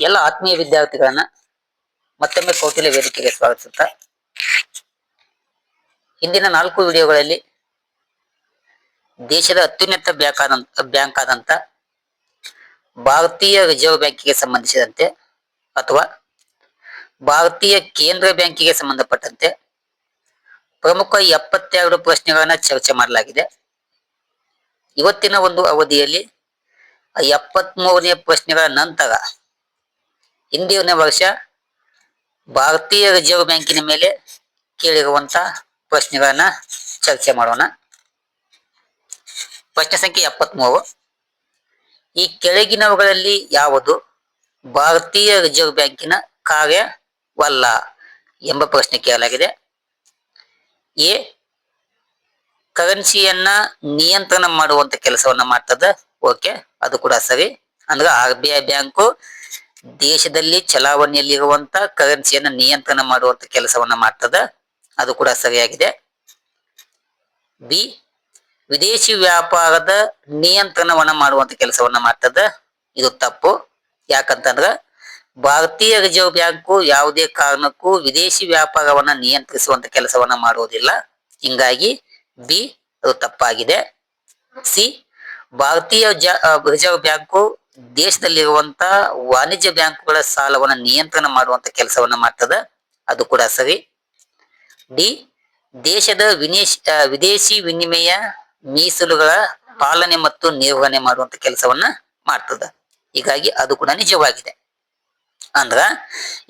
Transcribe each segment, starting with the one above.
ಎಲ್ಲ ಆತ್ಮೀಯ ವಿದ್ಯಾರ್ಥಿಗಳನ್ನ ಮತ್ತೊಮ್ಮೆ ಕೌಟಿಲ್ಯ ವೇದಿಕೆಗೆ ಸ್ವಾಗತಿಸುತ್ತಾ. ಹಿಂದಿನ ನಾಲ್ಕು ವಿಡಿಯೋಗಳಲ್ಲಿ ದೇಶದ ಅತ್ಯುನ್ನತ ಬ್ಯಾಂಕ್ ಬ್ಯಾಂಕ್ ಆದಂತ ಭಾರತೀಯ ರಿಸರ್ವ್ ಬ್ಯಾಂಕಿಗೆ ಸಂಬಂಧಿಸಿದಂತೆ ಅಥವಾ ಭಾರತೀಯ ಕೇಂದ್ರ ಬ್ಯಾಂಕಿಗೆ ಸಂಬಂಧಪಟ್ಟಂತೆ ಪ್ರಮುಖ ಎಪ್ಪತ್ತೆರಡು ಪ್ರಶ್ನೆಗಳನ್ನ ಚರ್ಚೆ ಮಾಡಲಾಗಿದೆ. ಇವತ್ತಿನ ಒಂದು ಅವಧಿಯಲ್ಲಿ ಎಪ್ಪತ್ಮೂರನೇ ಪ್ರಶ್ನೆಗಳ ನಂತರ ಹಿಂದಿನ ವರ್ಷ ಭಾರತೀಯ ರಿಸರ್ವ್ ಬ್ಯಾಂಕಿನ ಮೇಲೆ ಕೇಳಿರುವಂತ ಪ್ರಶ್ನೆಗಳನ್ನ ಚರ್ಚೆ ಮಾಡೋಣ. ಪ್ರಶ್ನೆ ಸಂಖ್ಯೆ ಎಪ್ಪತ್ಮೂರು. ಈ ಕೆಳಗಿನವುಗಳಲ್ಲಿ ಯಾವುದು ಭಾರತೀಯ ರಿಸರ್ವ್ ಬ್ಯಾಂಕಿನ ಕಾರ್ಯವಲ್ಲ ಎಂಬ ಪ್ರಶ್ನೆ ಕೇಳಲಾಗಿದೆ. ಎ, ಕರೆನ್ಸಿಯನ್ನ ನಿಯಂತ್ರಣ ಮಾಡುವಂತ ಕೆಲಸವನ್ನ ಮಾಡ್ತದ? ಓಕೆ, ಅದು ಕೂಡ ಸರಿ. ಅಂದ್ರೆ ಆರ್ ಬಿ ಐ ಬ್ಯಾಂಕು ದೇಶದಲ್ಲಿ ಚಲಾವಣೆಯಲ್ಲಿರುವಂತ ಕರೆನ್ಸಿಯನ್ನ ನಿಯಂತ್ರಣ ಮಾಡುವಂತ ಕೆಲಸವನ್ನ ಮಾಡ್ತದ. ಅದು ಕೂಡ ಸರಿಯಾಗಿದೆ. ಬಿ ವಿದೇಶಿ ವ್ಯಾಪಾರದ ನಿಯಂತ್ರಣವನ್ನ ಮಾಡುವಂತ ಕೆಲಸವನ್ನ ಮಾಡ್ತದ. ಇದು ತಪ್ಪು. ಯಾಕಂತಂದ್ರ ಭಾರತೀಯ ರಿಸರ್ವ್ ಬ್ಯಾಂಕು ಯಾವುದೇ ಕಾರಣಕ್ಕೂ ವಿದೇಶಿ ವ್ಯಾಪಾರವನ್ನ ನಿಯಂತ್ರಿಸುವಂತ ಕೆಲಸವನ್ನ ಮಾಡುವುದಿಲ್ಲ. ಹಿಂಗಾಗಿ ಬಿ ಅದು ತಪ್ಪಾಗಿದೆ. ಸಿ ಭಾರತೀಯ ರಿಸರ್ವ್ ಬ್ಯಾಂಕು ದೇಶದಲ್ಲಿರುವಂತ ವಾಣಿಜ್ಯ ಬ್ಯಾಂಕುಗಳ ಸಾಲವನ್ನು ನಿಯಂತ್ರಣ ಮಾಡುವಂತ ಕೆಲಸವನ್ನ ಮಾಡ್ತದ. ಅದು ಕೂಡ ಸರಿ. ಡಿ, ದೇಶದ ವಿನೇಶ್ ವಿದೇಶಿ ವಿನಿಮಯ ಮೀಸಲುಗಳ ಪಾಲನೆ ಮತ್ತು ನಿರ್ವಹಣೆ ಮಾಡುವಂತ ಕೆಲಸವನ್ನ ಮಾಡ್ತದ. ಹೀಗಾಗಿ ಅದು ಕೂಡ ನಿಜವಾಗಿದೆ. ಅಂದ್ರ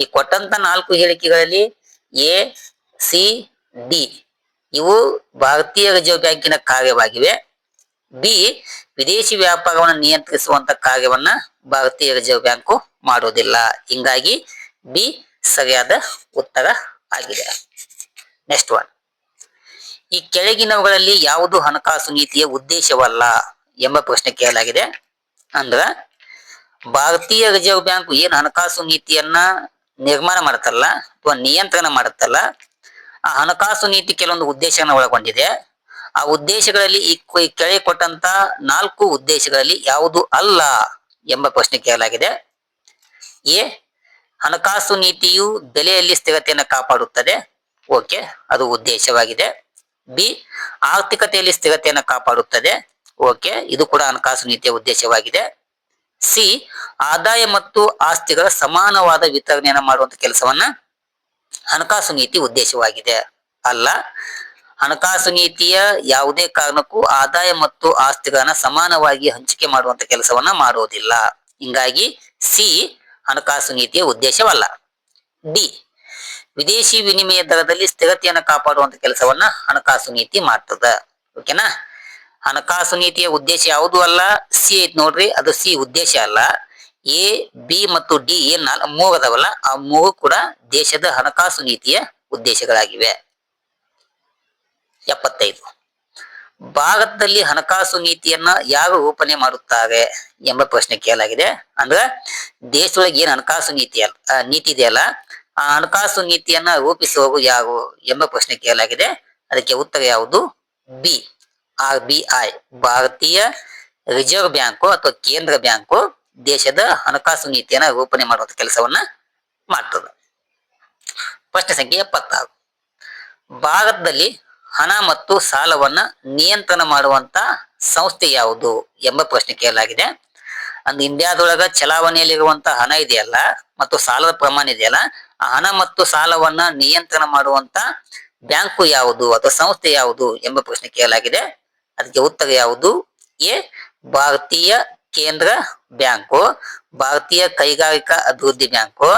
ಈ ಕೊಟ್ಟಂತ ನಾಲ್ಕು ಹೇಳಿಕೆಗಳಲ್ಲಿ ಎ, ಸಿ, ಡಿ ಇವು ಭಾರತೀಯ ರಿಸರ್ವ್ ಬ್ಯಾಂಕಿನ ಕಾರ್ಯವಾಗಿವೆ. ಬಿ, ವಿದೇಶಿ ವ್ಯಾಪಾರವನ್ನು ನಿಯಂತ್ರಿಸುವಂತ ಕಾರ್ಯವನ್ನ ಭಾರತೀಯ ರಿಸರ್ವ್ ಬ್ಯಾಂಕು ಮಾಡುವುದಿಲ್ಲ. ಹಿಂಗಾಗಿ ಬಿ, ಸರಿಯಾದ ಉತ್ತರ ಆಗಿದೆ. Next one. ಈ ಕೆಳಗಿನವುಗಳಲ್ಲಿ ಯಾವುದು ಹಣಕಾಸು ನೀತಿಯ ಉದ್ದೇಶವಲ್ಲ ಎಂಬ ಪ್ರಶ್ನೆ ಕೇಳಲಾಗಿದೆ. ಅಂದ್ರ, ಭಾರತೀಯ ರಿಸರ್ವ್ ಬ್ಯಾಂಕ್ ಏನು ಹಣಕಾಸು ನೀತಿಯನ್ನ ನಿರ್ಮಾಣ ಮಾಡುತ್ತಲ್ಲ ಅಥವಾ ನಿಯಂತ್ರಣ ಮಾಡುತ್ತಲ್ಲ ಆ ಹಣಕಾಸು ನೀತಿ ಕೆಲವೊಂದು ಉದ್ದೇಶವನ್ನು ಒಳಗೊಂಡಿದೆ. ಆ ಉದ್ದೇಶಗಳಲ್ಲಿ ಈ ಕೆಳಗೆ ಕೊಟ್ಟಂತ ನಾಲ್ಕು ಉದ್ದೇಶಗಳಲ್ಲಿ ಯಾವುದು ಅಲ್ಲ ಎಂಬ ಪ್ರಶ್ನೆ ಕೇಳಲಾಗಿದೆ. ಎ, ಹಣಕಾಸು ನೀತಿಯು ಬೆಲೆಯಲ್ಲಿ ಸ್ಥಿರತೆಯನ್ನು ಕಾಪಾಡುತ್ತದೆ. ಓಕೆ, ಅದು ಉದ್ದೇಶವಾಗಿದೆ. ಬಿ, ಆರ್ಥಿಕತೆಯಲ್ಲಿ ಸ್ಥಿರತೆಯನ್ನು ಕಾಪಾಡುತ್ತದೆ. ಓಕೆ, ಇದು ಕೂಡ ಹಣಕಾಸು ನೀತಿಯ ಉದ್ದೇಶವಾಗಿದೆ. ಸಿ, ಆದಾಯ ಮತ್ತು ಆಸ್ತಿಗಳ ಸಮಾನವಾದ ವಿತರಣೆಯನ್ನು ಮಾಡುವಂತ ಕೆಲಸವನ್ನ ಹಣಕಾಸು ನೀತಿ ಉದ್ದೇಶವಾಗಿದೆ. ಅಲ್ಲ ಹಣಕಾಸು ನೀತಿಯ ಯಾವುದೇ ಕಾರಣಕ್ಕೂ ಆದಾಯ ಮತ್ತು ಆಸ್ತಿಗಳನ್ನ ಸಮಾನವಾಗಿ ಹಂಚಿಕೆ ಮಾಡುವಂತ ಕೆಲಸವನ್ನ ಮಾಡುವುದಿಲ್ಲ ಹಿಂಗಾಗಿ ಸಿ ಹಣಕಾಸು ನೀತಿಯ ಉದ್ದೇಶವಲ್ಲ. ಡಿ ವಿದೇಶಿ ವಿನಿಮಯ ದರದಲ್ಲಿ ಸ್ಥಿರತೆಯನ್ನ ಕಾಪಾಡುವಂತ ಕೆಲಸವನ್ನ ಹಣಕಾಸು ನೀತಿ ಮಾಡ್ತದ. ಓಕೆನಾ ಹಣಕಾಸು ನೀತಿಯ ಉದ್ದೇಶ ಯಾವುದು ಅಲ್ಲ? ಸಿ ಐತ್ ನೋಡ್ರಿ, ಅದು ಸಿ ಉದ್ದೇಶ ಅಲ್ಲ. ಎ, ಬಿ ಮತ್ತು ಡಿ ಏನ್ ಮೂರು ಅದಾವಲ್ಲ ಆ ಮೂರು ಕೂಡ ದೇಶದ ಹಣಕಾಸು ನೀತಿಯ ಉದ್ದೇಶಗಳಾಗಿವೆ. ಎಪ್ಪತ್ತೈದು. ಭಾರತದಲ್ಲಿ ಹಣಕಾಸು ನೀತಿಯನ್ನ ಯಾರು ರೂಪಣೆ ಮಾಡುತ್ತಾರೆ ಎಂಬ ಪ್ರಶ್ನೆ ಕೇಳಲಾಗಿದೆ. ಅಂದ್ರ ದೇಶದೊಳಗೆ ಏನ್ ಹಣಕಾಸು ನೀತಿ ಅಲ್ಲ ನೀತಿ ಇದೆಯಲ್ಲ ಆ ಹಣಕಾಸು ನೀತಿಯನ್ನ ರೂಪಿಸುವವರು ಯಾರು ಎಂಬ ಪ್ರಶ್ನೆ ಕೇಳಲಾಗಿದೆ. ಅದಕ್ಕೆ ಉತ್ತರ ಯಾವುದು? ಬಿ, ಆರ್ ಬಿ ಐ, ಭಾರತೀಯ ರಿಸರ್ವ್ ಬ್ಯಾಂಕು ಅಥವಾ ಕೇಂದ್ರ ಬ್ಯಾಂಕು ದೇಶದ ಹಣಕಾಸು ನೀತಿಯನ್ನ ರೂಪಣೆ ಮಾಡುವಂತ ಕೆಲಸವನ್ನ ಮಾಡ್ತದೆ. ಪ್ರಶ್ನೆ ಸಂಖ್ಯೆ ಎಪ್ಪತ್ತಾರು. ಭಾರತದಲ್ಲಿ ಹಣ ಮತ್ತು ಸಾಲವನ್ನ ನಿಯಂತ್ರಣ ಮಾಡುವಂತ ಸಂಸ್ಥೆ ಯಾವುದು ಎಂಬ ಪ್ರಶ್ನೆ ಕೇಳಲಾಗಿದೆ. ಅಂದ್ ಇಂಡಿಯಾದೊಳಗ ಚಲಾವಣೆಯಲ್ಲಿರುವಂತ ಹಣ ಇದೆಯಲ್ಲ ಮತ್ತು ಸಾಲದ ಪ್ರಮಾಣ ಇದೆಯಲ್ಲ, ಆ ಹಣ ಮತ್ತು ಸಾಲವನ್ನ ನಿಯಂತ್ರಣ ಮಾಡುವಂತ ಬ್ಯಾಂಕು ಯಾವುದು ಅಥವಾ ಸಂಸ್ಥೆ ಯಾವುದು ಎಂಬ ಪ್ರಶ್ನೆ ಕೇಳಲಾಗಿದೆ. ಅದಕ್ಕೆ ಉತ್ತರ ಯಾವುದು? ಎ, ಭಾರತೀಯ ಕೇಂದ್ರ ಬ್ಯಾಂಕು, ಭಾರತೀಯ ಕೈಗಾರಿಕಾ ಅಭಿವೃದ್ಧಿ ಬ್ಯಾಂಕು,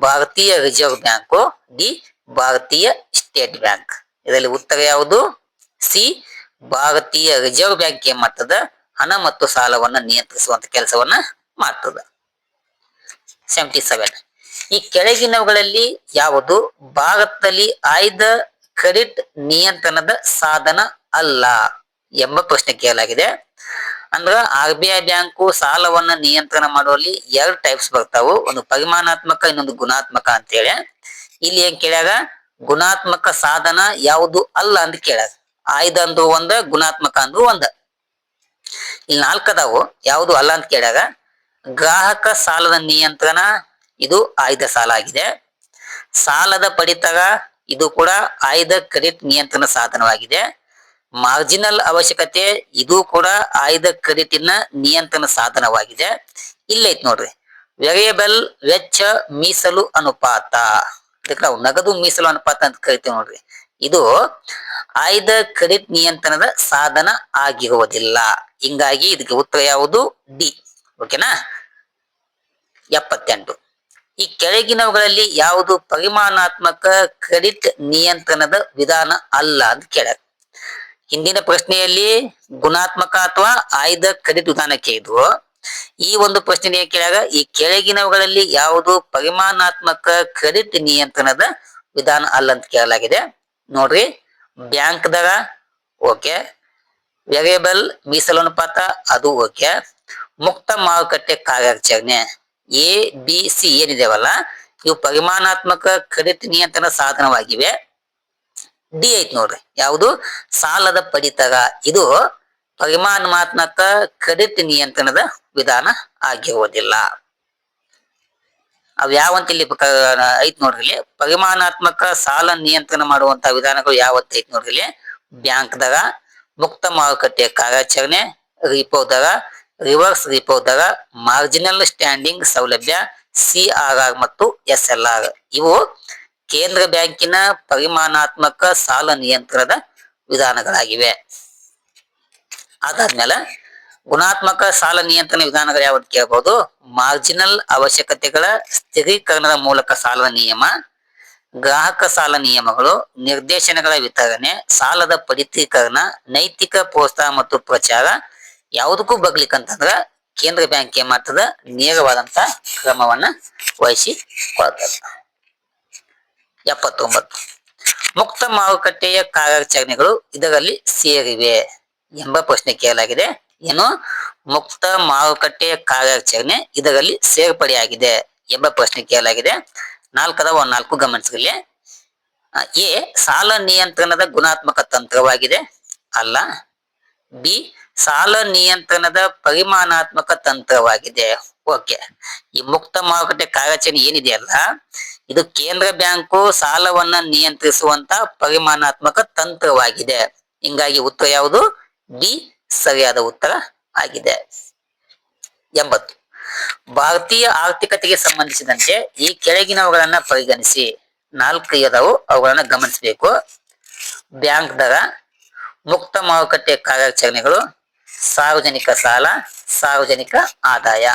ಭಾರತೀಯ ರಿಸರ್ವ್ ಬ್ಯಾಂಕು, ಡಿ, ಭಾರತೀಯ ಸ್ಟೇಟ್ ಬ್ಯಾಂಕ್. ಇದರಲ್ಲಿ ಉತ್ತರ ಯಾವುದು? ಸಿ, ಭಾರತೀಯ ರಿಸರ್ವ್ ಬ್ಯಾಂಕ್ ಏನ್ ಮಾಡ್ತದ? ಹಣ ಮತ್ತು ಸಾಲವನ್ನ ನಿಯಂತ್ರಿಸುವಂತ ಕೆಲಸವನ್ನ ಮಾಡ್ತದ. ಸೆವೆಂಟಿ ಸೆವೆನ್ ಈ ಕೆಳಗಿನವುಗಳಲ್ಲಿ ಯಾವುದು? ಭಾರತದಲ್ಲಿ ಆಯ್ದ ಕ್ರೆಡಿಟ್ ನಿಯಂತ್ರಣದ ಸಾಧನ ಅಲ್ಲ ಎಂಬ ಪ್ರಶ್ನೆ ಕೇಳಲಾಗಿದೆ. ಅಂದ್ರ ಆರ್ ಬಿ ಐ ಬ್ಯಾಂಕು ಸಾಲವನ್ನ ನಿಯಂತ್ರಣ ಮಾಡುವಲ್ಲಿ ಎರಡು ಟೈಪ್ಸ್ ಬರ್ತಾವು. ಒಂದು ಪರಿಮಾಣಾತ್ಮಕ, ಇನ್ನೊಂದು ಗುಣಾತ್ಮಕ ಅಂತೇಳಿ. ಇಲ್ಲಿ ಏನ್ ಕೇಳ್ಯಾಗ? ಗುಣಾತ್ಮಕ ಸಾಧನ ಯಾವುದು ಅಲ್ಲ ಅಂತ ಕೇಳದ ಆಯ್ದ ಅಂದ್ರು ಒಂದ, ಗುಣಾತ್ಮಕ ಅಂದ್ರು ಒಂದ. ಇಲ್ಲಿ ನಾಲ್ಕದಾವು, ಯಾವುದು ಅಲ್ಲ ಅಂತ ಕೇಳ್ಯಾಗ, ಗ್ರಾಹಕ ಸಾಲದ ನಿಯಂತ್ರಣ ಇದು ಆಯ್ದ ಸಾಲ ಆಗಿದೆ. ಸಾಲದ ಪಡಿತರ ಇದು ಕೂಡ ಆಯ್ದ ಕ್ರೆಡಿಟ್ ನಿಯಂತ್ರಣ ಸಾಧನವಾಗಿದೆ. ಮಾರ್ಜಿನಲ್ ಅವಶ್ಯಕತೆ ಇದು ಕೂಡ ಆಯ್ದ ಕ್ರೆಡಿಟಿನ ನಿಯಂತ್ರಣ ಸಾಧನವಾಗಿದೆ. ಇಲ್ಲೈತ್ ನೋಡ್ರಿ. ವೇರಿಯಬಲ್ ವೆಚ್ಚ ಮೀಸಲು ಅನುಪಾತ. ಇದಕ್ಕೆ ನಾವು ನಗದು ಮೀಸಲು ಅನುಪಾತ ಅಂತ ಕರಿತೀವಿ ನೋಡ್ರಿ. ಇದು ಆಯ್ದ ಕ್ರೆಡಿಟ್ ನಿಯಂತ್ರಣದ ಸಾಧನ ಆಗಿರುವುದಿಲ್ಲ ಹಿಂಗಾಗಿ ಇದಕ್ಕೆ ಉತ್ತರ ಯಾವುದು? ಡಿ. ಓಕೆನಾ ಎಪ್ಪತ್ತೆಂಟು. ಈ ಕೆಳಗಿನವುಗಳಲ್ಲಿ ಯಾವುದು ಪರಿಮಾಣಾತ್ಮಕ ಕ್ರೆಡಿಟ್ ನಿಯಂತ್ರಣದ ವಿಧಾನ ಅಲ್ಲ ಅಂತ ಕೇಳ ಹಿಂದಿನ ಪ್ರಶ್ನೆಯಲ್ಲಿ ಗುಣಾತ್ಮಕ ಅಥವಾ ಆಯ್ದ ಕ್ರೆಡಿಟ್ ವಿಧಾನಕ್ಕೆ ಇದು ಈ ಒಂದು ಪ್ರಶ್ನೆ ಕೇಳಾಗ ಈ ಕೆಳಗಿನವುಗಳಲ್ಲಿ ಯಾವುದು ಪರಿಮಾಣಾತ್ಮಕ ಕ್ರೆಡಿಟ್ ನಿಯಂತ್ರಣದ ವಿಧಾನ ಅಲ್ಲ ಅಂತ ಕೇಳಲಾಗಿದೆ. ನೋಡ್ರಿ ಬ್ಯಾಂಕ್ ದರ ಓಕೆ, ವೇರಿಯಬಲ್ ಮೀಸಲು ಅನುಪಾತ ಅದು ಓಕೆ, ಮುಕ್ತ ಮಾರುಕಟ್ಟೆ ಕಾರ್ಯಾಚರಣೆ, ಎ, ಬಿ, ಸಿ ಏನಿದೆವಲ್ಲ, ಇವು ಪರಿಮಾಣಾತ್ಮಕ ಕ್ರೆಡಿಟ್ ನಿಯಂತ್ರಣ ಸಾಧನವಾಗಿವೆ. ಡಿ ಐತ್ ನೋಡ್ರಿ, ಯಾವುದು? ಸಾಲದ ಪಡಿತರ ಇದು ಪರಿಮಾಣಾತ್ಮಕ ಕ್ರೆಡಿಟ್ ನಿಯಂತ್ರಣದ ವಿಧಾನ ಆಗಿರುವುದಿಲ್ಲ ಅವ್ ಯಾವಂತ ಇಲ್ಲಿ ಐತ್ ನೋಡ್ರಿ ಪರಿಮಾಣಾತ್ಮಕ ಸಾಲ ನಿಯಂತ್ರಣ ಮಾಡುವಂತ ವಿಧಾನಗಳು ಯಾವತ್ತ ಐತ್ ನೋಡ್ರಿ ಇಲ್ಲಿ. ಬ್ಯಾಂಕ್ ದರ ಮುಕ್ತ ಮಾರುಕಟ್ಟೆ ಕಾರ್ಯಾಚರಣೆ ರಿಪೋ ದರ ರಿವರ್ಸ್ ರಿಪೋ ದರ ಮಾರ್ಜಿನಲ್ ಸ್ಟ್ಯಾಂಡಿಂಗ್ ಸೌಲಭ್ಯ, ಸಿ ಆರ್ ಆರ್ ಮತ್ತು ಎಸ್ ಎಲ್ ಆರ್. ಇವು ಕೇಂದ್ರ ಬ್ಯಾಂಕಿನ ಪರಿಮಾಣಾತ್ಮಕ ಸಾಲ ನಿಯಂತ್ರಣದ ವಿಧಾನಗಳಾಗಿವೆ. ಅದಾದ್ಮೇಲೆ ಗುಣಾತ್ಮಕ ಸಾಲ ನಿಯಂತ್ರಣ ವಿಧಾನಗಳು ಯಾವ್ದು ಕೇಳಬಹುದು ಮಾರ್ಜಿನಲ್ ಅವಶ್ಯಕತೆಗಳ ಸ್ಥಿರೀಕರಣದ ಮೂಲಕ ಸಾಲದ ನಿಯಮ, ಗ್ರಾಹಕ ಸಾಲ ನಿಯಮಗಳು, ನಿರ್ದೇಶನಗಳ ವಿತರಣೆ, ಸಾಲದ ಪಡಿತೀಕರಣ, ನೈತಿಕ ಪ್ರೋತ್ಸಾಹ ಮತ್ತು ಪ್ರಚಾರ ಯಾವುದಕ್ಕೂ ಬಗ್ಲಿಕ್ಕಂತಂದ್ರ ಕೇಂದ್ರ ಬ್ಯಾಂಕ್ ಏನ್ ಮಾಡ್ತದ? ನೇರವಾದಂತ ಕ್ರಮವನ್ನ ವಹಿಸಿ ಕೊಡ್ತದ ಎಪ್ಪತ್ತೊಂಬತ್ತು. ಮುಕ್ತ ಮಾರುಕಟ್ಟೆಯ ಕಾರ್ಯಾಚರಣೆಗಳು ಇದರಲ್ಲಿ ಸೇರಿವೆ. ಎಂಬ ಪ್ರಶ್ನೆ ಕೇಳಲಾಗಿದೆ. ಏನು ಮುಕ್ತ ಮಾರುಕಟ್ಟೆ ಕಾರ್ಯಾಚರಣೆ ಇದರಲ್ಲಿ ಸೇರ್ಪಡೆಯಾಗಿದೆ ಎಂಬ ಪ್ರಶ್ನೆ ಕೇಳಲಾಗಿದೆ. ನಾಲ್ಕದ ಒಂದ್ ನಾಲ್ಕು ಗಮನಿಸಲಿ ಎ, ಸಾಲ ನಿಯಂತ್ರಣದ ಗುಣಾತ್ಮಕ ತಂತ್ರವಾಗಿದೆ. ಅಲ್ಲ, ಬಿ, ಸಾಲ ನಿಯಂತ್ರಣದ ಪರಿಮಾಣಾತ್ಮಕ ತಂತ್ರವಾಗಿದೆ. ಓಕೆ, ಈ ಮುಕ್ತ ಮಾರುಕಟ್ಟೆ ಕಾರ್ಯಾಚರಣೆ ಏನಿದೆಯಲ್ಲ ಇದು ಕೇಂದ್ರ ಬ್ಯಾಂಕು ಸಾಲವನ್ನ ನಿಯಂತ್ರಿಸುವಂತ ಪರಿಮಾಣಾತ್ಮಕ ತಂತ್ರವಾಗಿದೆ. ಹಿಂಗಾಗಿ ಉತ್ತರ ಯಾವುದು? ಬಿ ಸರಿಯಾದ ಉತ್ತರ ಆಗಿದೆ. ಎಂಬತ್ತು. ಭಾರತೀಯ ಆರ್ಥಿಕತೆಗೆ ಸಂಬಂಧಿಸಿದಂತೆ ಈ ಕೆಳಗಿನವುಗಳನ್ನ ಪರಿಗಣಿಸಿ. ನಾಲ್ಕು ಇದಾವು, ಅವುಗಳನ್ನ ಗಮನಿಸಬೇಕು. ಬ್ಯಾಂಕ್ ದರ, ಮುಕ್ತ ಮಾರುಕಟ್ಟೆ ಕಾರ್ಯಾಚರಣೆಗಳು, ಸಾರ್ವಜನಿಕ ಸಾಲ, ಸಾರ್ವಜನಿಕ ಆದಾಯ.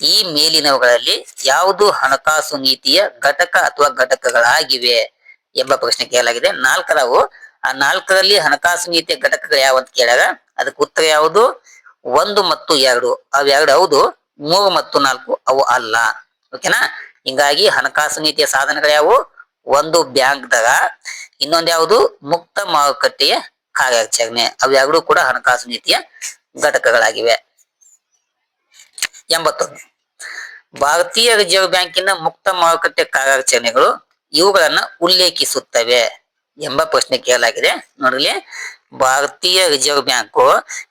ಈ ಮೇಲಿನವುಗಳಲ್ಲಿ ಯಾವುದು ಹಣಕಾಸು ನೀತಿಯ ಘಟಕ ಅಥವಾ ಘಟಕಗಳಾಗಿವೆ ಎಂಬ ಪ್ರಶ್ನೆ ಕೇಳಲಾಗಿದೆ. ನಾಲ್ಕರವು ಆ ನಾಲ್ಕರಲ್ಲಿ ಹಣಕಾಸು ನೀತಿಯ ಘಟಕಗಳು ಯಾವ ಅಂತ ಕೇಳಾಗ ಅದಕ್ಕೆ ಉತ್ತರ ಯಾವುದು? ಒಂದು ಮತ್ತು ಎರಡು. ಅವೆರಡು ಹೌದು, ಮೂರು ಮತ್ತು ನಾಲ್ಕು ಅವು ಅಲ್ಲ. ಓಕೆನಾ ಹಿಂಗಾಗಿ ಹಣಕಾಸು ನೀತಿಯ ಸಾಧನಗಳು ಯಾವು ಒಂದು ಬ್ಯಾಂಕ್ ದರ ಇನ್ನೊಂದು ಯಾವುದು? ಮುಕ್ತ ಮಾರುಕಟ್ಟೆಯ ಕಾರ್ಯಾಚರಣೆ. ಅವೆರಡೂ ಕೂಡ ಹಣಕಾಸು ನೀತಿಯ ಘಟಕಗಳಾಗಿವೆ. ಎಂಬತ್ತೊಂದು. ಭಾರತೀಯ ರಿಸರ್ವ್ ಬ್ಯಾಂಕಿನ ಮುಕ್ತ ಮಾರುಕಟ್ಟೆ ಕಾರ್ಯಾಚರಣೆಗಳು ಇವುಗಳನ್ನ ಉಲ್ಲೇಖಿಸುತ್ತವೆ. ಎಂಬ ಪ್ರಶ್ನೆ ಕೇಳಲಾಗಿದೆ. ನೋಡ್ರಿ, ಭಾರತೀಯ ರಿಸರ್ವ್ ಬ್ಯಾಂಕು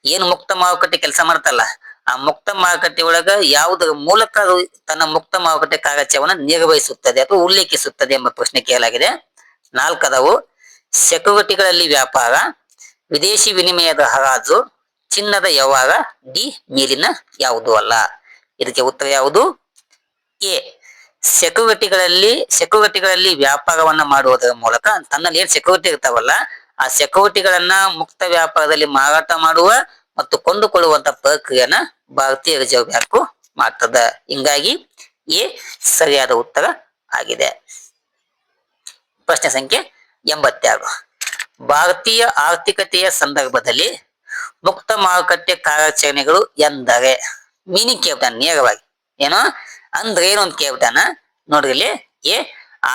ಏನು ಮುಕ್ತ ಮಾರುಕಟ್ಟೆ ಕೆಲಸ ಮಾಡ್ತಲ್ಲ? ಆ ಮುಕ್ತ ಮಾರುಕಟ್ಟೆ ಒಳಗ ಯಾವುದರ ಮೂಲಕ ತನ್ನ ಮುಕ್ತ ಮಾರುಕಟ್ಟೆ ಕಾರ್ಯಾಚರಣೆ ನಿರ್ವಹಿಸುತ್ತದೆ ಅಥವಾ ಉಲ್ಲೇಖಿಸುತ್ತದೆ ಎಂಬ ಪ್ರಶ್ನೆ ಕೇಳಲಾಗಿದೆ. ನಾಲ್ಕದವು ಸೆಕ್ಯೂರಿಟಿಗಳಲ್ಲಿ ವ್ಯಾಪಾರ, ವಿದೇಶಿ ವಿನಿಮಯದ ಹರಾಜು, ಚಿನ್ನದ ವ್ಯವಹಾರ, ಡಿ ಮೇಲಿನ ಯಾವುದು ಅಲ್ಲ? ಇದಕ್ಕೆ ಉತ್ತರ ಯಾವುದು? ಎ ಸೆಕ್ಯೂರಿಟಿಗಳಲ್ಲಿ ಸೆಕ್ಯೂರಿಟಿಗಳಲ್ಲಿ ವ್ಯಾಪಾರವನ್ನ ಮಾಡುವುದರ ಮೂಲಕ ತನ್ನಲ್ಲಿ ಏನ್ ಸೆಕ್ಯೂರಿಟಿ ಇರ್ತಾವಲ್ಲ, ಆ ಸೆಕ್ಯೂರಿಟಿಗಳನ್ನ ಮುಕ್ತ ವ್ಯಾಪಾರದಲ್ಲಿ ಮಾರಾಟ ಮಾಡುವ ಮತ್ತು ಕೊಂಡುಕೊಳ್ಳುವಂತ ಪ್ರಕ್ರಿಯೆನ ಭಾರತೀಯ ರಿಸರ್ವ್ ಬ್ಯಾಂಕು ಮಾಡ್ತದ. ಹಿಂಗಾಗಿ ಎ ಸರಿಯಾದ ಉತ್ತರ ಆಗಿದೆ. ಪ್ರಶ್ನೆ ಸಂಖ್ಯೆ ಎಂಬತ್ತೆರಡು. ಭಾರತೀಯ ಆರ್ಥಿಕತೆಯ ಸಂದರ್ಭದಲ್ಲಿ ಮುಕ್ತ ಮಾರುಕಟ್ಟೆ ಕಾರ್ಯಾಚರಣೆಗಳು ಎಂದರೆ ಮೀನಿಂಗ್ ಕೇಳ್ತಾನೆ ನೇರವಾಗಿ, ಏನು? ಅಂದ್ರೆ ಏನು ಅಂತ ಕೇಳ್ಬಿಟ್ಟಾನ ನೋಡ್ರಿ ಇಲ್ಲಿ ಎ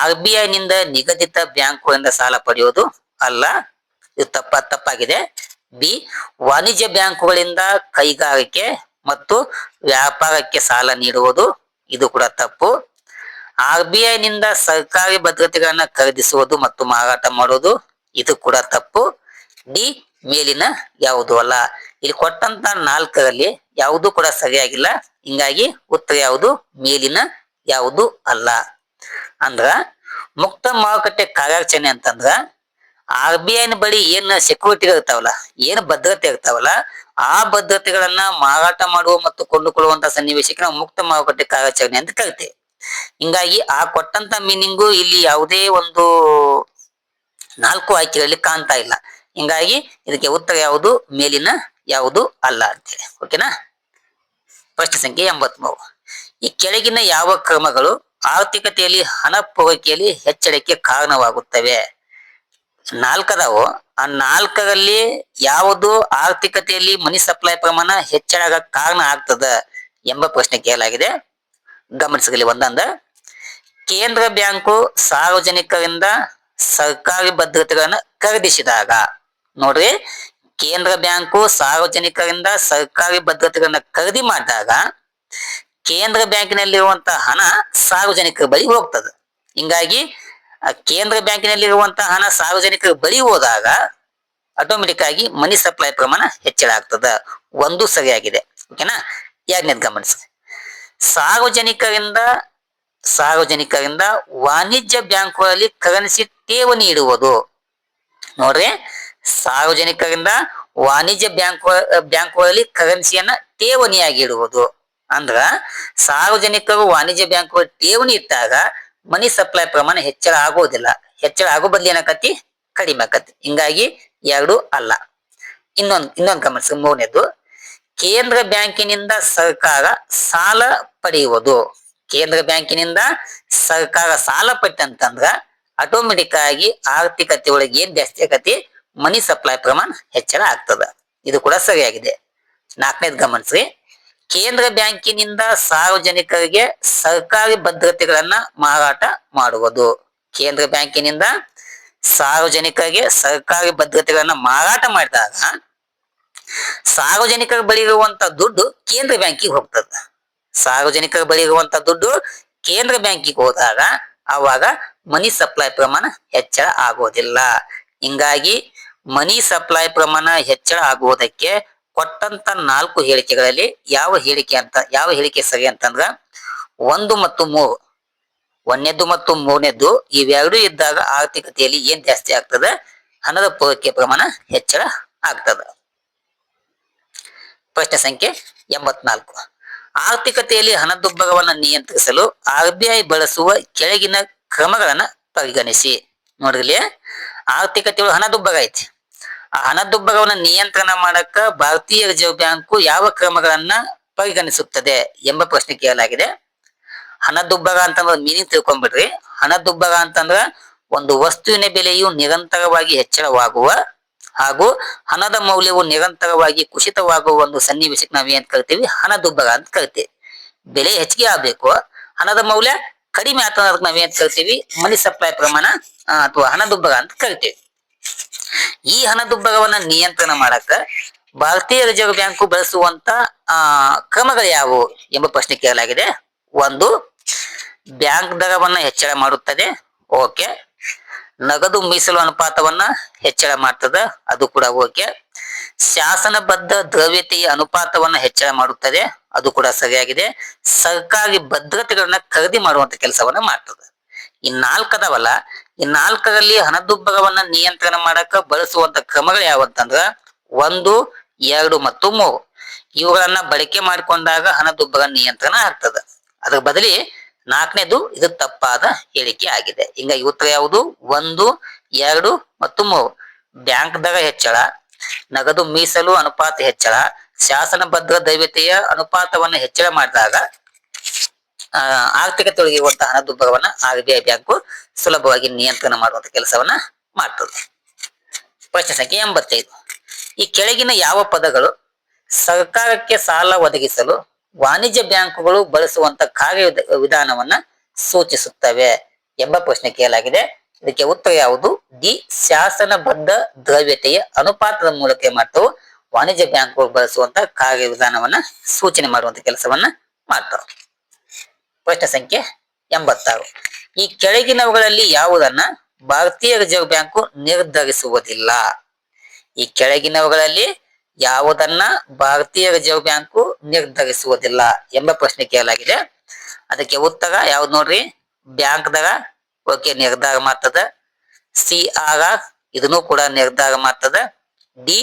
ಆರ್ ಬಿ ಐ ನಿಂದ ನಿಗದಿತ ಬ್ಯಾಂಕುಗಳಿಂದ ಸಾಲ ಪಡೆಯೋದು ಅಲ್ಲ, ಇದು ತಪ್ಪ, ತಪ್ಪಾಗಿದೆ. ಬಿ, ವಾಣಿಜ್ಯ ಬ್ಯಾಂಕುಗಳಿಂದ ಕೈಗಾರಿಕೆ ಮತ್ತು ವ್ಯಾಪಾರಕ್ಕೆ ಸಾಲ ನೀಡುವುದು, ಇದು ಕೂಡ ತಪ್ಪು. ಆರ್ ಬಿ ಐ ನಿಂದ ಸರ್ಕಾರಿ ಭದ್ರತೆಗಳನ್ನ ಖರೀದಿಸುವುದು ಮತ್ತು ಮಾರಾಟ ಮಾಡುವುದು, ಇದು ಕೂಡ ತಪ್ಪು. ಡಿ, ಮೇಲಿನ ಯಾವುದು ಅಲ್ಲ. ಇಲ್ಲಿ ಕೊಟ್ಟಂತ ನಾಲ್ಕರಲ್ಲಿ ಯಾವುದು ಕೂಡ ಸರಿಯಾಗಿಲ್ಲ. ಹಿಂಗಾಗಿ ಉತ್ತರ ಯಾವುದು? ಮೇಲಿನ ಯಾವುದು ಅಲ್ಲ. ಅಂದ್ರ ಮುಕ್ತ ಮಾರುಕಟ್ಟೆ ಕಾರ್ಯಾಚರಣೆ ಅಂತಂದ್ರ ಆರ್ ಬಿ ಐನ ಬಳಿ ಏನ್ ಸೆಕ್ಯೂರಿಟಿ ಇರ್ತಾವಲ್ಲ, ಏನ್ ಭದ್ರತೆ ಇರ್ತಾವಲ್ಲ, ಆ ಭದ್ರತೆಗಳನ್ನ ಮಾರಾಟ ಮಾಡುವ ಮತ್ತು ಕೊಂಡುಕೊಳ್ಳುವಂತ ಸನ್ನಿವೇಶಕ್ಕೆ ನಾವು ಮುಕ್ತ ಮಾರುಕಟ್ಟೆ ಕಾರ್ಯಾಚರಣೆ ಅಂತ ಕರಿತೇವೆ. ಹಿಂಗಾಗಿ ಆ ಕೊಟ್ಟಂತ ಮೀನಿಂಗು ಇಲ್ಲಿ ಯಾವುದೇ ಒಂದು ನಾಲ್ಕು ಆಯ್ಕೆಗಳಲ್ಲಿ ಕಾಣ್ತಾ ಇಲ್ಲ. ಹಿಂಗಾಗಿ ಇದಕ್ಕೆ ಉತ್ತರ ಯಾವುದು? ಮೇಲಿನ ಯಾವುದು ಅಲ್ಲ ಅಂತೇಳಿ ಓಕೆನಾ ಪ್ರಶ್ನೆ ಸಂಖ್ಯೆ ಎಂಬತ್ಮೂರು. ಈ ಕೆಳಗಿನ ಯಾವ ಕ್ರಮಗಳು ಆರ್ಥಿಕತೆಯಲ್ಲಿ, ಹಣ ಪೂರೈಕೆಯಲ್ಲಿ ಹೆಚ್ಚಳಕ್ಕೆ ಕಾರಣವಾಗುತ್ತವೆ? ನಾಲ್ಕದವು, ಆ ನಾಲ್ಕರಲ್ಲಿ ಯಾವುದು ಆರ್ಥಿಕತೆಯಲ್ಲಿ ಮನಿ ಸಪ್ಲೈ ಪ್ರಮಾಣ ಹೆಚ್ಚಳ ಕಾರಣ ಆಗ್ತದ ಎಂಬ ಪ್ರಶ್ನೆ ಕೇಳಲಾಗಿದೆ. ಗಮನಿಸಲಿ ಒಂದಂದ. ಕೇಂದ್ರ ಬ್ಯಾಂಕು ಸಾರ್ವಜನಿಕರಿಂದ ಸರ್ಕಾರಿ ಭದ್ರತೆಗಳನ್ನು ಖರೀದಿಸಿದಾಗ, ನೋಡ್ರಿ ಕೇಂದ್ರ ಬ್ಯಾಂಕು ಸಾರ್ವಜನಿಕರಿಂದ ಸರ್ಕಾರಿ ಭದ್ರತೆಗಳನ್ನ ಖರೀದಿ ಮಾಡಿದಾಗ ಕೇಂದ್ರ ಬ್ಯಾಂಕಿನಲ್ಲಿರುವಂತಹ ಹಣ ಸಾರ್ವಜನಿಕರ ಬಳಿ ಹೋಗ್ತದೆ. ಹಿಂಗಾಗಿ ಕೇಂದ್ರ ಬ್ಯಾಂಕಿನಲ್ಲಿರುವಂತಹ ಹಣ ಸಾರ್ವಜನಿಕರ ಬಳಿ ಹೋದಾಗ ಆಟೋಮೆಟಿಕ್ ಆಗಿ ಮನಿ ಸಪ್ಲೈ ಪ್ರಮಾಣ ಹೆಚ್ಚಳ ಆಗ್ತದ. ಒಂದು ಸರಿಯಾಗಿದೆ. ಓಕೆನಾ? ಎರಡನೇದು ಗಮನಿಸಿ. ಸಾರ್ವಜನಿಕರಿಂದ ಸಾರ್ವಜನಿಕರಿಂದ ವಾಣಿಜ್ಯ ಬ್ಯಾಂಕುಗಳಲ್ಲಿ ಕರೆನ್ಸಿ ಠೇವಣಿ ಇಡುವುದು. ನೋಡ್ರಿ ಸಾರ್ವಜನಿಕರಿಂದ ವಾಣಿಜ್ಯ ಬ್ಯಾಂಕ್ ಬ್ಯಾಂಕುಗಳಲ್ಲಿ ಕರೆನ್ಸಿಯನ್ನ ಠೇವಣಿಯಾಗಿ ಇಡುವುದು ಅಂದ್ರ ಸಾರ್ವಜನಿಕರು ವಾಣಿಜ್ಯ ಬ್ಯಾಂಕ್ ಠೇವಣಿ ಇಟ್ಟಾಗ ಮನಿ ಸಪ್ಲೈ ಪ್ರಮಾಣ ಹೆಚ್ಚಳ ಆಗೋದಿಲ್ಲ. ಹೆಚ್ಚಳ ಆಗೋ ಬದ್ಲು ಏನಕತಿ? ಕಡಿಮೆ ಆಕತಿ. ಹಿಂಗಾಗಿ ಎರಡು ಅಲ್ಲ. ಇನ್ನೊಂದ್, ಇನ್ನೊಂದು ಗಮನಿಸಿ. ಮೂರನೇದು, ಕೇಂದ್ರ ಬ್ಯಾಂಕಿನಿಂದ ಸರ್ಕಾರ ಸಾಲ ಪಡೆಯುವುದು. ಕೇಂದ್ರ ಬ್ಯಾಂಕಿನಿಂದ ಸರ್ಕಾರ ಸಾಲ ಪಟ್ಟಂತಂದ್ರ ಆಟೋಮೆಟಿಕ್ ಆಗಿ ಆರ್ಥಿಕತೆ ಒಳಗೆ ಏನ್ ಜಾಸ್ತಿ ಆಗತಿ ಮನಿ ಸಪ್ಲೈ ಪ್ರಮಾಣ ಹೆಚ್ಚಳ ಆಗ್ತದ. ಇದು ಕೂಡ ಸರಿಯಾಗಿದೆ. ನಾಲ್ಕನೇದು ಗಮನಿಸ್ರಿ ಕೇಂದ್ರ ಬ್ಯಾಂಕಿನಿಂದ ಸಾರ್ವಜನಿಕರಿಗೆ ಸರ್ಕಾರಿ ಭದ್ರತೆಗಳನ್ನ ಮಾರಾಟ ಮಾಡುವುದು. ಕೇಂದ್ರ ಬ್ಯಾಂಕಿನಿಂದ ಸಾರ್ವಜನಿಕರಿಗೆ ಸರ್ಕಾರಿ ಭದ್ರತೆಗಳನ್ನ ಮಾರಾಟ ಮಾಡಿದಾಗ ಸಾರ್ವಜನಿಕರ ಬಳಿ ಇರುವಂತ ದುಡ್ಡು ಕೇಂದ್ರ ಬ್ಯಾಂಕಿಗೆ ಹೋಗ್ತದ. ಸಾರ್ವಜನಿಕರ ಬಳಿ ಇರುವಂತ ದುಡ್ಡು ಕೇಂದ್ರ ಬ್ಯಾಂಕಿಗೆ ಹೋದಾಗ ಅವಾಗ ಮನಿ ಸಪ್ಲೈ ಪ್ರಮಾಣ ಹೆಚ್ಚಳ ಆಗೋದಿಲ್ಲ. ಹಿಂಗಾಗಿ ಮನಿ ಸಪ್ಲೈ ಪ್ರಮಾಣ ಹೆಚ್ಚಳ ಆಗುವುದಕ್ಕೆ ಕೊಟ್ಟಂತ ನಾಲ್ಕು ಹೇಳಿಕೆಗಳಲ್ಲಿ ಯಾವ ಹೇಳಿಕೆ ಅಂತ, ಯಾವ ಹೇಳಿಕೆ ಸರಿ ಅಂತಂದ್ರ ಒಂದು ಮತ್ತು ಮೂರು. ಒಂದನೇದ್ದು ಮತ್ತು ಮೂರನೇದ್ದು ಇವೆರಡು ಇದ್ದಾಗ ಆರ್ಥಿಕತೆಯಲ್ಲಿ ಏನ್ ಜಾಸ್ತಿ ಆಗ್ತದ? ಹಣದ ಪೂರೈಕೆ ಪ್ರಮಾಣ ಹೆಚ್ಚಳ ಆಗ್ತದ. ಪ್ರಶ್ನೆ ಸಂಖ್ಯೆ ಎಂಬತ್ನಾಲ್ಕು. ಆರ್ಥಿಕತೆಯಲ್ಲಿ ಹಣದುಬ್ಬರವನ್ನು ನಿಯಂತ್ರಿಸಲು ಆರ್ ಬಿ ಐ ಬಳಸುವ ಕೆಳಗಿನ ಕ್ರಮಗಳನ್ನು ಪರಿಗಣಿಸಿ. ನೋಡ್ರಿ ಆರ್ಥಿಕತೆಯೊಳಗೆ ಹಣದುಬ್ಬರ ಐತಿ. ಆ ಹಣದುಬ್ಬರವನ್ನು ನಿಯಂತ್ರಣ ಮಾಡಕ ಭಾರತೀಯ ರಿಸರ್ವ್ ಬ್ಯಾಂಕು ಯಾವ ಕ್ರಮಗಳನ್ನ ಪರಿಗಣಿಸುತ್ತದೆ ಎಂಬ ಪ್ರಶ್ನೆ ಕೇಳಲಾಗಿದೆ. ಹಣದುಬ್ಬರ ಅಂತಂದ್ರೆ ಮೀನಿಂಗ್ ತಿಳ್ಕೊಂಡ್ಬಿಡ್ರಿ ಹಣದುಬ್ಬರ ಅಂತಂದ್ರ ಒಂದು ವಸ್ತುವಿನ ಬೆಲೆಯು ನಿರಂತರವಾಗಿ ಹೆಚ್ಚಳವಾಗುವ ಹಾಗೂ ಹಣದ ಮೌಲ್ಯವು ನಿರಂತರವಾಗಿ ಕುಸಿತವಾಗುವ ಒಂದು ಸನ್ನಿವೇಶಕ್ಕೆ ನಾವು ಏನ್ ಕರಿತೀವಿ? ಹಣದುಬ್ಬರ ಅಂತ ಕರಿತೀವಿ. ಬೆಲೆ ಹೆಚ್ಚಿಗೆ ಆಗ್ಬೇಕು. ಹಣದ ಮೌಲ್ಯ ಕಡಿಮೆ ಆತ ಅದಕ್ಕೆ ನಾವೇನ್ ಕರಿತೀವಿ? ಮನಿ ಸಪ್ಲೈ ಪ್ರಮಾಣ ಅಥವಾ ಹಣದುಬ್ಬರ ಅಂತ ಕರಿತೀವಿ. ಈ ಹಣದುಬ್ಬರವನ್ನ ನಿಯಂತ್ರಣ ಮಾಡಕ ಭಾರತೀಯ ರಿಸರ್ವ್ ಬ್ಯಾಂಕು ಬಳಸುವಂತ, ಆ, ಕ್ರಮಗಳು ಯಾವುವು ಎಂಬ ಪ್ರಶ್ನೆ ಕೇಳಲಾಗಿದೆ. ಒಂದು, ಬ್ಯಾಂಕ್ ದರವನ್ನ ಹೆಚ್ಚಳ ಮಾಡುತ್ತದೆ. ಓಕೆ. ನಗದು ಮೀಸಲು ಅನುಪಾತವನ್ನ ಹೆಚ್ಚಳ ಮಾಡ್ತದ. ಅದು ಕೂಡ ಓಕೆ. ಶಾಸನಬದ್ಧ ದ್ರವ್ಯತೆಯ ಅನುಪಾತವನ್ನ ಹೆಚ್ಚಳ ಮಾಡುತ್ತದೆ. ಅದು ಕೂಡ ಸರಿಯಾಗಿದೆ. ಸರ್ಕಾರಿ ಭದ್ರತೆಗಳನ್ನ ಖರೀದಿ ಮಾಡುವಂತ ಕೆಲಸವನ್ನ ಮಾಡ್ತದೆ. ಈ ನಾಲ್ಕದವಲ್ಲ ಈ ನಾಲ್ಕರಲ್ಲಿ ಹಣದುಬ್ಬರವನ್ನ ನಿಯಂತ್ರಣ ಮಾಡಕ ಬಳಸುವಂತ ಕ್ರಮಗಳು ಯಾವತ್ತಂದ್ರ ಒಂದು, ಎರಡು ಮತ್ತು ಮೂರು. ಇವುಗಳನ್ನ ಬಳಕೆ ಮಾಡಿಕೊಂಡಾಗ ಹಣದುಬ್ಬರ ನಿಯಂತ್ರಣ ಆಗ್ತದ. ಅದ್ರ ಬದಲಿ ನಾಲ್ಕನೇದು ಇದು ತಪ್ಪಾದ ಹೇಳಿಕೆ ಆಗಿದೆ. ಹಿಂಗ ಉತ್ತರ ಯಾವುದು? ಒಂದು, ಎರಡು ಮತ್ತು ಮೂರು. ಬ್ಯಾಂಕ್ ದರ ಹೆಚ್ಚಳ, ನಗದು ಮೀಸಲು ಅನುಪಾತ ಹೆಚ್ಚಳ ಶಾಸನಬದ್ಧ ದೈವತೆಯ ಅನುಪಾತವನ್ನ ಹೆಚ್ಚಳ ಮಾಡಿದಾಗ ಆ, ಆರ್ಥಿಕತೆಯೊಳಗೆ ಇರುವಂತಹ ಹಣದುಬ್ಬರವನ್ನ ಆರ್ ಬಿ ಐ ಬ್ಯಾಂಕು ಸುಲಭವಾಗಿ ನಿಯಂತ್ರಣ ಮಾಡುವಂತ ಕೆಲಸವನ್ನ ಮಾಡ್ತದೆ. ಪ್ರಶ್ನೆ ಸಂಖ್ಯೆ ಎಂಬತ್ತೈದು. ಈ ಕೆಳಗಿನ ಯಾವ ಪದಗಳು ಸರ್ಕಾರಕ್ಕೆ ಸಾಲ ಒದಗಿಸಲು ವಾಣಿಜ್ಯ ಬ್ಯಾಂಕುಗಳು ಬಳಸುವಂತ ಕಾರ್ಯ ವಿಧ- ವಿಧಾನವನ್ನ ಸೂಚಿಸುತ್ತವೆ ಎಂಬ ಪ್ರಶ್ನೆ ಕೇಳಲಾಗಿದೆ. ಇದಕ್ಕೆ ಉತ್ತರ ಯಾವುದು? ದಿ ಶಾಸನಬದ್ಧ ದ್ರವ್ಯತೆಯ ಅನುಪಾತದ ಮೂಲಕ ಏನ್ ಮಾಡ್ತಾವು. ವಾಣಿಜ್ಯ ಬ್ಯಾಂಕುಗಳು ಬಳಸುವಂತ ಕಾರ್ಯ ವಿಧಾನವನ್ನ ಸೂಚನೆ ಮಾಡುವಂತ ಕೆಲಸವನ್ನ ಮಾಡ್ತಾವ. ಪ್ರಶ್ನೆ ಸಂಖ್ಯೆ ಎಂಬತ್ತಾರು. ಈ ಕೆಳಗಿನವುಗಳಲ್ಲಿ ಯಾವುದನ್ನ ಭಾರತೀಯ ರಿಸರ್ವ್ ಬ್ಯಾಂಕು ನಿರ್ಧರಿಸುವುದಿಲ್ಲ. ಈ ಕೆಳಗಿನವುಗಳಲ್ಲಿ ಯಾವುದನ್ನ ಭಾರತೀಯ ರಿಸರ್ವ್ ಬ್ಯಾಂಕು ನಿರ್ಧರಿಸುವುದಿಲ್ಲ ಎಂಬ ಪ್ರಶ್ನೆ ಕೇಳಲಾಗಿದೆ. ಅದಕ್ಕೆ ಉತ್ತರ ಯಾವ್ದು ನೋಡ್ರಿ? ಬ್ಯಾಂಕ್ದಾಗ, ಓಕೆ, ನಿರ್ಧಾರ ಮಾಡ್ತದ. ಸಿ ಆರ್ ಆರ್, ಇದನ್ನು ಕೂಡ ನಿರ್ಧಾರ ಮಾಡ್ತದ. ಡಿ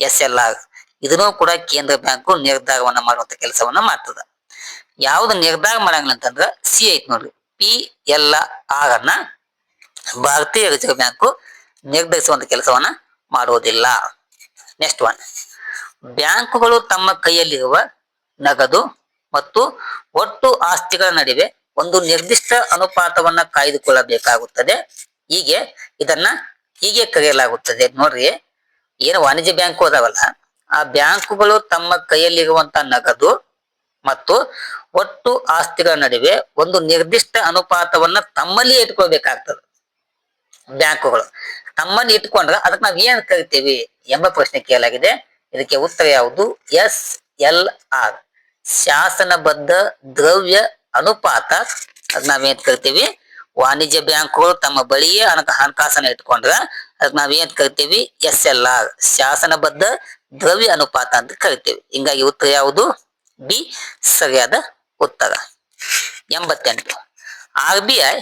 ಎಸ್ ಎಲ್ ಆರ್, ಇದನ್ನು ಕೂಡ ಕೇಂದ್ರ ಬ್ಯಾಂಕು ನಿರ್ಧಾರವನ್ನು ಮಾಡುವಂತ ಕೆಲಸವನ್ನ ಮಾಡ್ತದ. ಯಾವ್ದು ನಿರ್ಧಾರ ಮಾಡಂಗಿಲ್ಲ ಅಂತಂದ್ರ ಸಿ ಐತಿ ನೋಡ್ರಿ. ಪಿ, ಎಲ್, ಆರ್ ಅನ್ನ ಭಾರತೀಯ ರಿಸರ್ವ್ ಬ್ಯಾಂಕ್ ನಿರ್ಧರಿಸುವಂತ ಕೆಲಸವನ್ನ ಮಾಡುವುದಿಲ್ಲ. ನೆಕ್ಸ್ಟ್ ಒನ್ ಬ್ಯಾಂಕುಗಳು ತಮ್ಮ ಕೈಯಲ್ಲಿರುವ ನಗದು ಮತ್ತು ಒಟ್ಟು ಆಸ್ತಿಗಳ ನಡುವೆ ಒಂದು ನಿರ್ದಿಷ್ಟ ಅನುಪಾತವನ್ನ ಕಾಯ್ದುಕೊಳ್ಳಬೇಕಾಗುತ್ತದೆ. ಹೀಗೆ ಇದನ್ನ ಹೀಗೆ ಕರೆಯಲಾಗುತ್ತದೆ. ನೋಡ್ರಿ, ಏನು ವಾಣಿಜ್ಯ ಬ್ಯಾಂಕು ಅದಾವಲ್ಲ, ಆ ಬ್ಯಾಂಕುಗಳು ತಮ್ಮ ಕೈಯಲ್ಲಿರುವಂತ ನಗದು ಮತ್ತು ಒಟ್ಟು ಆಸ್ತಿಗಳ ನಡುವೆ ಒಂದು ನಿರ್ದಿಷ್ಟ ಅನುಪಾತವನ್ನ ತಮ್ಮಲ್ಲಿ ಇಟ್ಕೊಳ್ಬೇಕಾಗ್ತದೆ. ಬ್ಯಾಂಕುಗಳು. ತಮ್ಮಲ್ಲಿ ಇಟ್ಕೊಂಡ್ರೆ ಅದಕ್ಕೆ ನಾವ್ ಏನ್ ಕರಿತೀವಿ ಎಂಬ ಪ್ರಶ್ನೆ ಕೇಳಲಾಗಿದೆ. ಇದಕ್ಕೆ ಉತ್ತರ ಯಾವುದು? S L R. ಶಾಸನಬದ್ಧ ದ್ರವ್ಯ ಅನುಪಾತ. ಅದ್ ನಾವೇನ್ ಕರಿತೀವಿ? ವಾಣಿಜ್ಯ ಬ್ಯಾಂಕುಗಳು ತಮ್ಮ ಬಳಿಯೇ ಅನಂತ ಹಣಕಾಸನ್ನ ಇಟ್ಕೊಂಡ್ರ ಅದಕ್ಕೆ ನಾವೇನ್ ಕರಿತೀವಿ? S L R. ಶಾಸನಬದ್ಧ ದ್ರವ್ಯ ಅನುಪಾತ ಅಂತ ಕರಿತೀವಿ. ಹಿಂಗಾಗಿ ಉತ್ತರ ಯಾವುದು? ಬಿ ಸರಿಯಾದ ಉತ್ತರ. ಎಂಬತ್ತೆಂಟು. ಆರ್ ಬಿ ಐ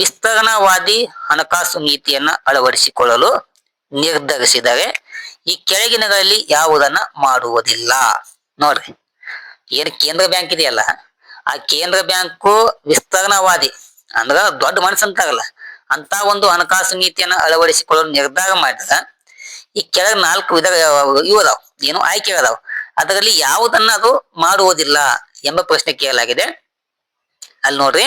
ವಿಸ್ತರಣಾವಾದಿ ಹಣಕಾಸು ನೀತಿಯನ್ನ ಅಳವಡಿಸಿಕೊಳ್ಳಲು ನಿರ್ಧರಿಸಿದರೆ ಈ ಕೆಳಗಿನಗಳಲ್ಲಿ ಯಾವುದನ್ನ ಮಾಡುವುದಿಲ್ಲ. ನೋಡ್ರಿ. ಏನ್ ಕೇಂದ್ರ ಬ್ಯಾಂಕ್ ಇದೆಯಲ್ಲ, ಆ ಕೇಂದ್ರ ಬ್ಯಾಂಕು ವಿಸ್ತರಣಾವಾದಿ ಅಂದ್ರ ದೊಡ್ಡ ಮನಸ್ಸು ಅಂತಾರಲ್ಲ ಅಂತ ಒಂದು ಹಣಕಾಸು ನೀತಿಯನ್ನ ಅಳವಡಿಸಿಕೊಳ್ಳಲು ನಿರ್ಧಾರ ಮಾಡಿದ ಈ ಕೆಳಗೆ ನಾಲ್ಕು ವಿಧ, ಇವು ಅದಾವ. ಏನು ಆಯ್ಕೆ ಅದಾವ. ಅದರಲ್ಲಿ ಯಾವುದನ್ನ ಅದು ಮಾಡುವುದಿಲ್ಲ ಎಂಬ ಪ್ರಶ್ನೆ ಕೇಳಲಾಗಿದೆ. ಅಲ್ಲಿ ನೋಡ್ರಿ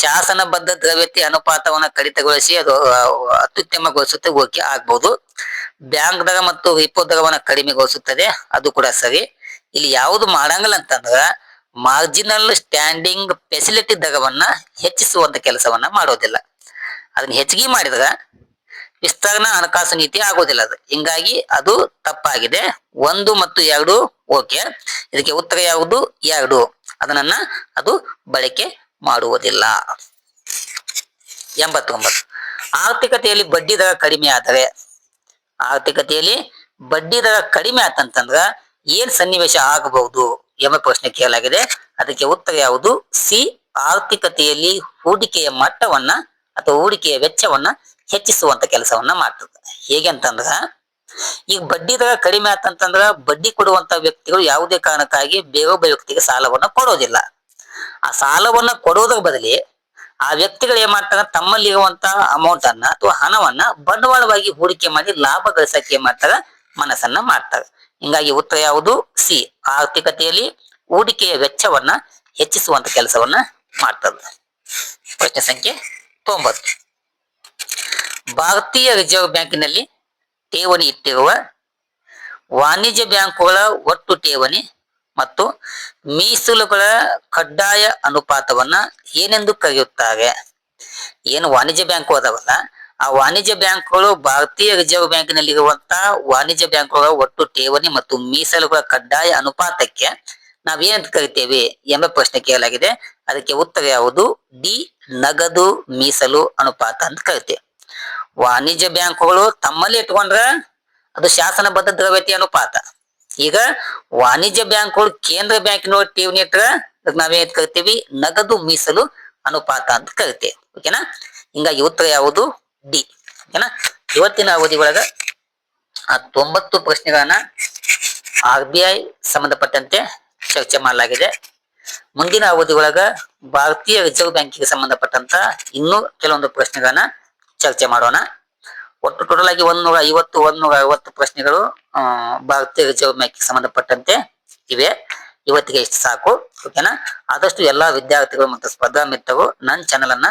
ಶಾಸನಬದ್ಧ ದ್ರವ್ಯತೆ ಅನುಪಾತವನ್ನ ಕಡಿತಗೊಳಿಸಿ ಅದು ಅತ್ಯುತ್ತಮಗೊಳಿಸುತ್ತೆ, ಓಕೆ ಆಗ್ಬಹುದು ಬ್ಯಾಂಕ್ ದರ ಮತ್ತು ವಿಪೋ ದರವನ್ನು ಕಡಿಮೆಗೊಳಿಸುತ್ತದೆ, ಅದು ಕೂಡ ಸರಿ. ಇಲ್ಲಿ ಯಾವುದು ಮಾಡಂಗಿಲ್ಲ ಅಂತಂದ್ರ ಮಾರ್ಜಿನಲ್ ಸ್ಟ್ಯಾಂಡಿಂಗ್ ಫೆಸಿಲಿಟಿ ದರವನ್ನ ಹೆಚ್ಚಿಸುವಂತ ಕೆಲಸವನ್ನ ಮಾಡೋದಿಲ್ಲ. ಅದನ್ನ ಹೆಚ್ಚಿಗೆ ಮಾಡಿದ್ರ ವಿಸ್ತರಣಾ ಹಣಕಾಸು ನೀತಿ ಆಗೋದಿಲ್ಲ ಅದು. ಹಿಂಗಾಗಿ ಅದು ತಪ್ಪಾಗಿದೆ. ಒಂದು ಮತ್ತು ಎರಡು ಓಕೆ. ಇದಕ್ಕೆ ಉತ್ತರ ಯಾವುದು? ಎರಡು. ಅದನ್ನ ಅದು ಬಳಕೆ ಮಾಡುವುದಿಲ್ಲ. ಎಂಬತ್ತೊಂಬತ್ತು. ಆರ್ಥಿಕತೆಯಲ್ಲಿ ಬಡ್ಡಿ ದರ ಕಡಿಮೆ ಆದರೆ, ಆರ್ಥಿಕತೆಯಲ್ಲಿ ಬಡ್ಡಿ ದರ ಕಡಿಮೆ ಆತಂತಂದ್ರ ಏನ್ ಸನ್ನಿವೇಶ ಆಗಬಹುದು ಎಂಬ ಪ್ರಶ್ನೆ ಕೇಳಲಾಗಿದೆ. ಅದಕ್ಕೆ ಉತ್ತರ ಯಾವುದು? ಸಿ, ಆರ್ಥಿಕತೆಯಲ್ಲಿ ಹೂಡಿಕೆಯ ಮಟ್ಟವನ್ನ ಅಥವಾ ಹೂಡಿಕೆಯ ವೆಚ್ಚವನ್ನ ಹೆಚ್ಚಿಸುವಂತ ಕೆಲಸವನ್ನ ಮಾಡ್ತದೆ. ಹೇಗೆ ಅಂತಂದ್ರ ಈಗ ಬಡ್ಡಿ ದರ ಕಡಿಮೆ ಆತಂತಂದ್ರ ಬಡ್ಡಿ ಕೊಡುವಂತ ವ್ಯಕ್ತಿಗಳು ಯಾವುದೇ ಕಾರಣಕ್ಕಾಗಿ ಬೇರೊಬ್ಬ ವ್ಯಕ್ತಿಗೆ ಸಾಲವನ್ನ ಕೊಡೋದಿಲ್ಲ. ಆ ಸಾಲವನ್ನ ಕೊಡೋದ್ರ ಬದಲಿ ಆ ವ್ಯಕ್ತಿಗಳು ಏನ್ ತಮ್ಮಲ್ಲಿ ಇರುವಂತ ಅಮೌಂಟ್ ಅನ್ನ ಅಥವಾ ಹಣವನ್ನ ಬಂಡವಾಳವಾಗಿ ಹೂಡಿಕೆ ಮಾಡಿ ಲಾಭ ಗಳಿಸಕ್ಕೆ ಏನ್ ಮಾಡ್ತಾರ, ಮನಸ್ಸನ್ನ ಮಾಡ್ತಾರ. ಹಿಂಗಾಗಿ ಉತ್ತರ ಯಾವುದು? ಸಿ. ಆರ್ಥಿಕತೆಯಲ್ಲಿ ಹೂಡಿಕೆಯ ವೆಚ್ಚವನ್ನ ಹೆಚ್ಚಿಸುವಂತ ಕೆಲಸವನ್ನ ಮಾಡ್ತದೆ ಪ್ರಶ್ನೆ ಸಂಖ್ಯೆ ತೊಂಬತ್ತು. ಭಾರತೀಯ ರಿಸರ್ವ್ ಬ್ಯಾಂಕಿನಲ್ಲಿ ಠೇವಣಿ ಇಟ್ಟಿರುವ ವಾಣಿಜ್ಯ ಬ್ಯಾಂಕುಗಳ ಒಟ್ಟು ಠೇವಣಿ ಮತ್ತು ಮೀಸಲುಗಳ ಕಡ್ಡಾಯ ಅನುಪಾತವನ್ನ ಏನೆಂದು ಕರೆಯುತ್ತಾರೆ? ಏನು ವಾಣಿಜ್ಯ ಬ್ಯಾಂಕು ಅದಾವಲ್ಲ. ಆ ವಾಣಿಜ್ಯ ಬ್ಯಾಂಕುಗಳು ಭಾರತೀಯ ರಿಸರ್ವ್ ಬ್ಯಾಂಕಿನಲ್ಲಿರುವಂತ ವಾಣಿಜ್ಯ ಬ್ಯಾಂಕುಗಳ ಒಟ್ಟು ಠೇವಣಿ ಮತ್ತು ಮೀಸಲುಗಳ ಕಡ್ಡಾಯ ಅನುಪಾತಕ್ಕೆ ನಾವೇನಂತ ಕರಿತೇವೆ ಎಂಬ ಪ್ರಶ್ನೆ ಕೇಳಲಾಗಿದೆ. ಅದಕ್ಕೆ ಉತ್ತರ ಯಾವುದು? ಡಿ. ನಗದು ಮೀಸಲು ಅನುಪಾತ ಅಂತ ಕರಿತೇವೆ. ವಾಣಿಜ್ಯ ಬ್ಯಾಂಕುಗಳು ತಮ್ಮಲ್ಲಿ ಇಟ್ಕೊಂಡ್ರ ಅದು ಶಾಸನಬದ್ಧ ದ್ರವ್ಯತೆ ಅನುಪಾತ. ಈಗ ವಾಣಿಜ್ಯ ಬ್ಯಾಂಕುಗಳು ಕೇಂದ್ರ ಬ್ಯಾಂಕಿನ ಠೇವಣಿ ಇಟ್ರ ನಾವೇನ್ ಕರಿತೀವಿ? ನಗದು ಮೀಸಲು ಅನುಪಾತ ಅಂತ ಕರಿತೇವೆ. ಓಕೆನಾ? ಹಿಂಗಾಗಿ ಉತ್ತರ ಯಾವುದು? ಡಿ. ಓಕೆನಾ? ಇವತ್ತಿನ ಅವಧಿ ಒಳಗ ಆ ತೊಂಬತ್ತು ಪ್ರಶ್ನೆಗಳನ್ನ ಆರ್ ಬಿ ಐ ಸಂಬಂಧಪಟ್ಟಂತೆ ಚರ್ಚೆ ಮಾಡಲಾಗಿದೆ. ಮುಂದಿನ ಅವಧಿ ಒಳಗ ಭಾರತೀಯ ರಿಸರ್ವ್ ಬ್ಯಾಂಕಿಗೆ ಸಂಬಂಧಪಟ್ಟಂತ ಇನ್ನೂ ಕೆಲವೊಂದು ಪ್ರಶ್ನೆಗಳನ್ನ ಚರ್ಚೆ ಮಾಡೋಣ. ಒಟ್ಟು ಟೋಟಲ್ ಆಗಿ ಒಂದೂರ ಐವತ್ತು ಒಂದೂರ ಐವತ್ತು ಪ್ರಶ್ನೆಗಳು ಭಾರತೀಯ ರಿಸರ್ವ್ ಬ್ಯಾಂಕ್ ಸಂಬಂಧಪಟ್ಟಂತೆ ಇವೆ. ಇವತ್ತಿಗೆ ಇಷ್ಟು ಸಾಕು ಓಕೆನಾ ಆದಷ್ಟು ಎಲ್ಲಾ ವಿದ್ಯಾರ್ಥಿಗಳು ಮತ್ತು ಸ್ಪರ್ಧಾ ಮಿತ್ರರು ನನ್ನ ಚಾನಲ್ ಅನ್ನ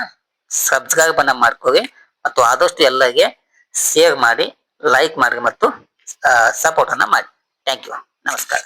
ಸಬ್ಸ್ಕ್ರೈಬ್ ಅನ್ನ ಮಾಡ್ಕೊಳ್ಳಿ ಮತ್ತು ಆದಷ್ಟು ಎಲ್ಲರಿಗೆ ಶೇರ್ ಮಾಡಿ ಲೈಕ್ ಮಾಡಿ ಮತ್ತು ಸಪೋರ್ಟ್ ಅನ್ನ ಮಾಡಿ. ಥ್ಯಾಂಕ್ ಯು ನಮಸ್ಕಾರ.